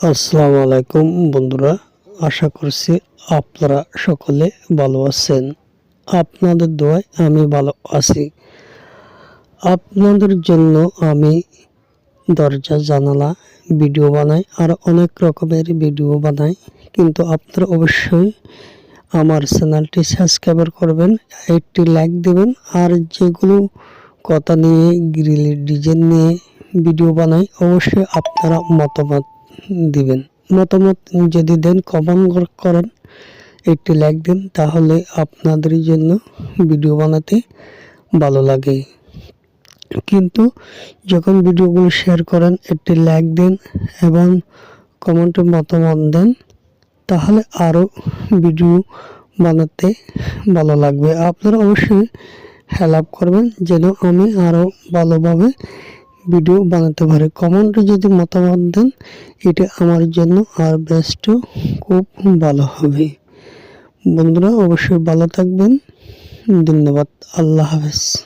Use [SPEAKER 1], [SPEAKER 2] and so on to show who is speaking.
[SPEAKER 1] আসসালামু আলাইকুম বন্ধুরা, আশা করছি আপনারা সকলে ভালো আছেন। আপনাদের দোয়ায় আমি ভালো আছি। আপনাদের জন্য আমি দরজা, জানালা, ভিডিও বানাই আর অনেক রকমের ভিডিও বানাই। কিন্তু আপনারা অবশ্যই আমার চ্যানেলটি সাবস্ক্রাইব করবেন, একটি লাইক দেবেন আর যেগুলো কথা নিয়ে, গ্রিলের ডিজাইন নিয়ে ভিডিও বানাই, অবশ্যই আপনারা মতামত দিবেন। মতামত যদি দেন কমেন্ট করেন, একটি লাইক দিন, তাহলে আপনাদের জন্য ভিডিও বানাতে ভালো লাগে। কিন্তু যখন ভিডিওগুলো শেয়ার করেন, একটি লাইক দিন এবং কমেন্টে মতামত দেন, তাহলে আরও ভিডিও বানাতে ভালো লাগবে। আপনারা অবশ্যই হেল্প করবেন, যেন আমি আরও ভালোভাবে ভিডিও বানাতে পারে। কমেন্টে যদি মতামত দেন, এটা আমার জন্য আর বেস্ট খুব ভালো হবে। বন্ধুরা, অবশ্যই ভালো থাকবেন। ধন্যবাদ। আল্লাহ হাফেজ।